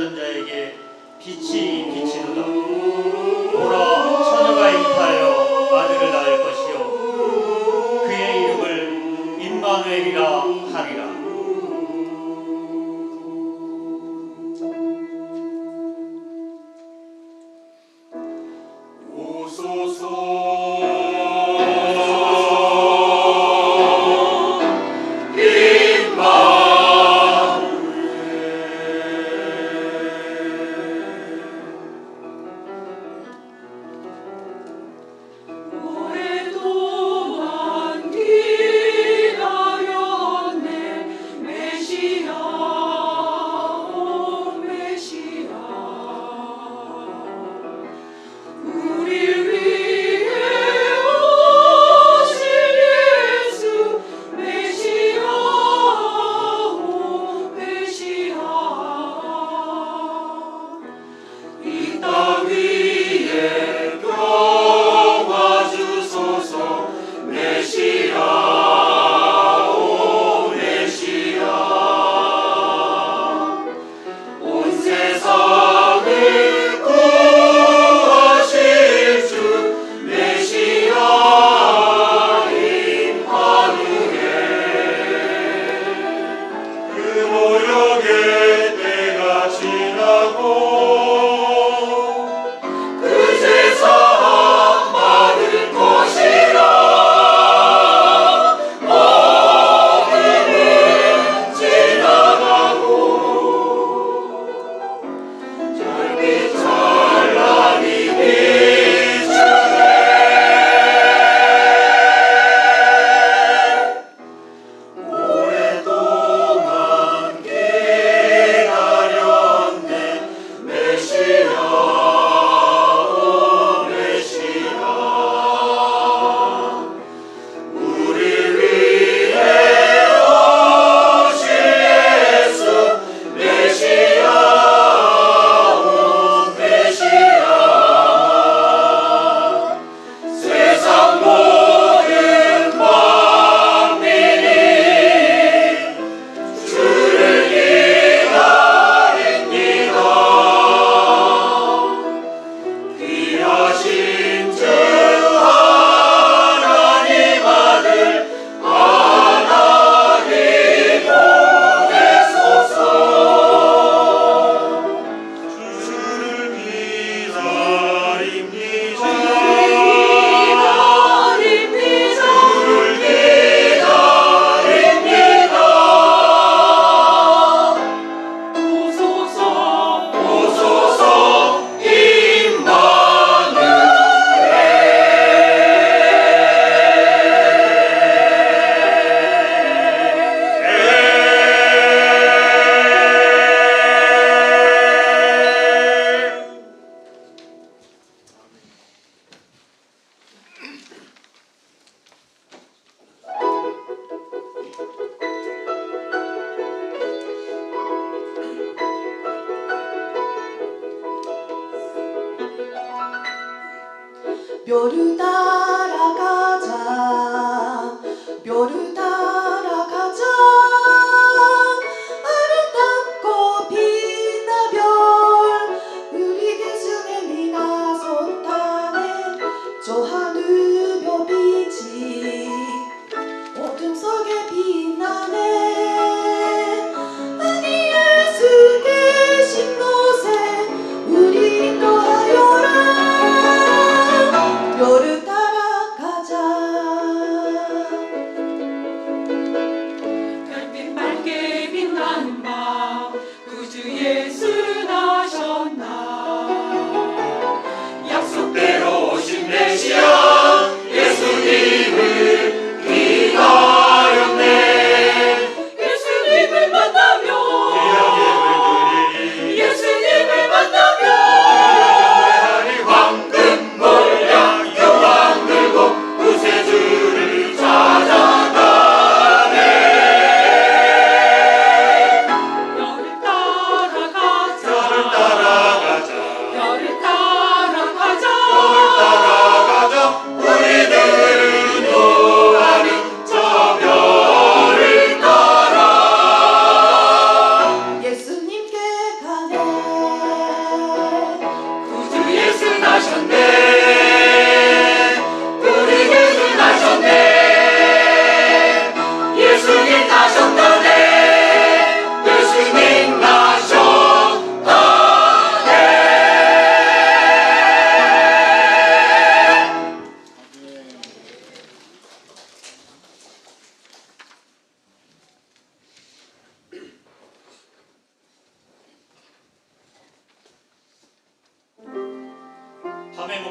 사는 자에게 빛이 비치도다.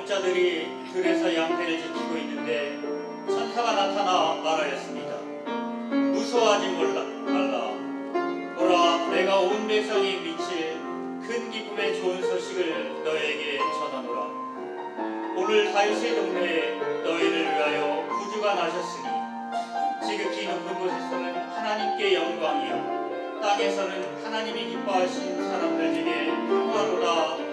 제사들이 들에서 양패를 지키고 있는데 천사가 나타나 말하였습니다. 무서워하지 몰라, 말라. 보라, 내가 온 백성이 미칠 큰 기쁨의 좋은 소식을 너에게 전하노라. 오늘 다윗의 동네에 너희를 위하여 구주가 나셨으니 지극히 높은 곳에서는 하나님께 영광이요 땅에서는 하나님이 기뻐하신 사람들에게 평화로다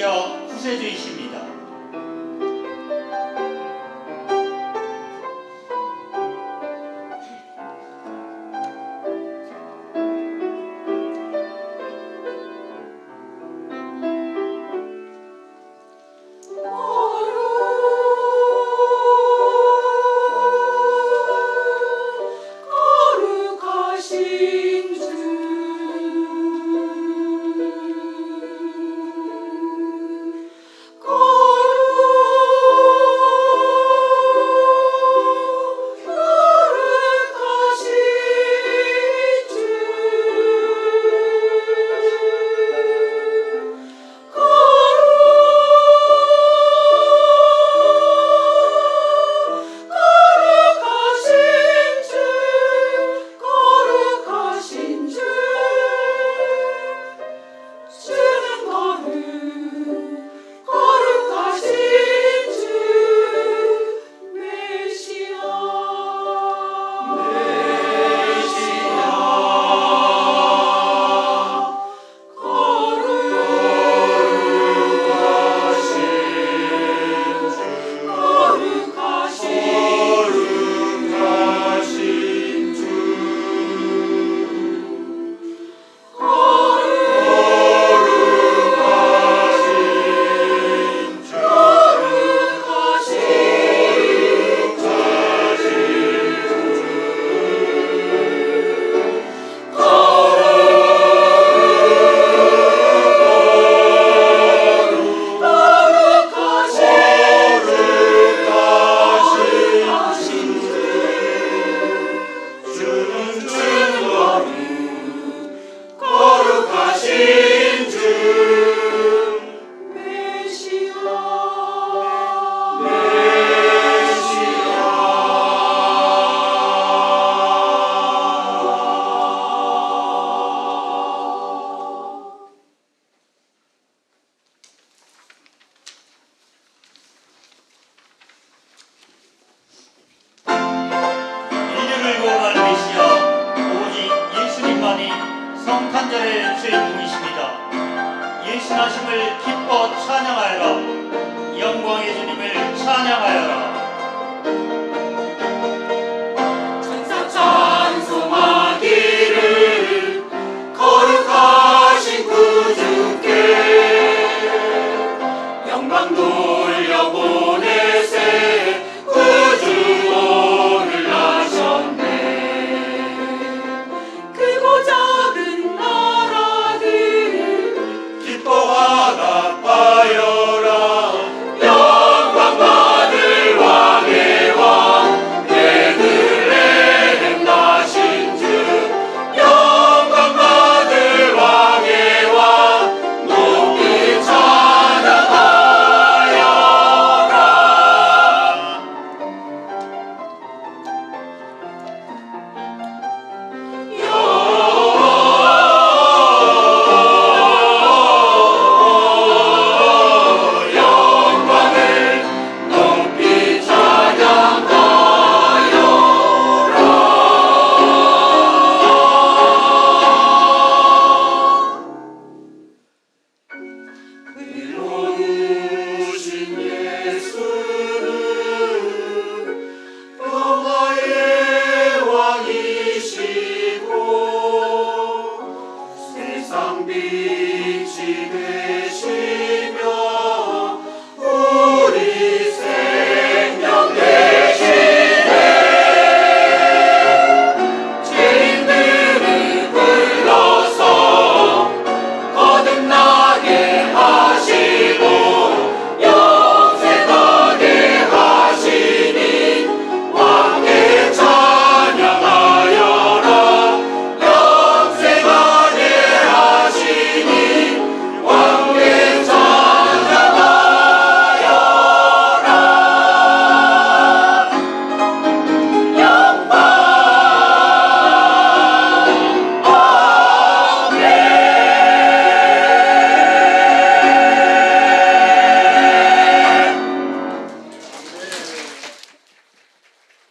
동시에 구세주이십니다.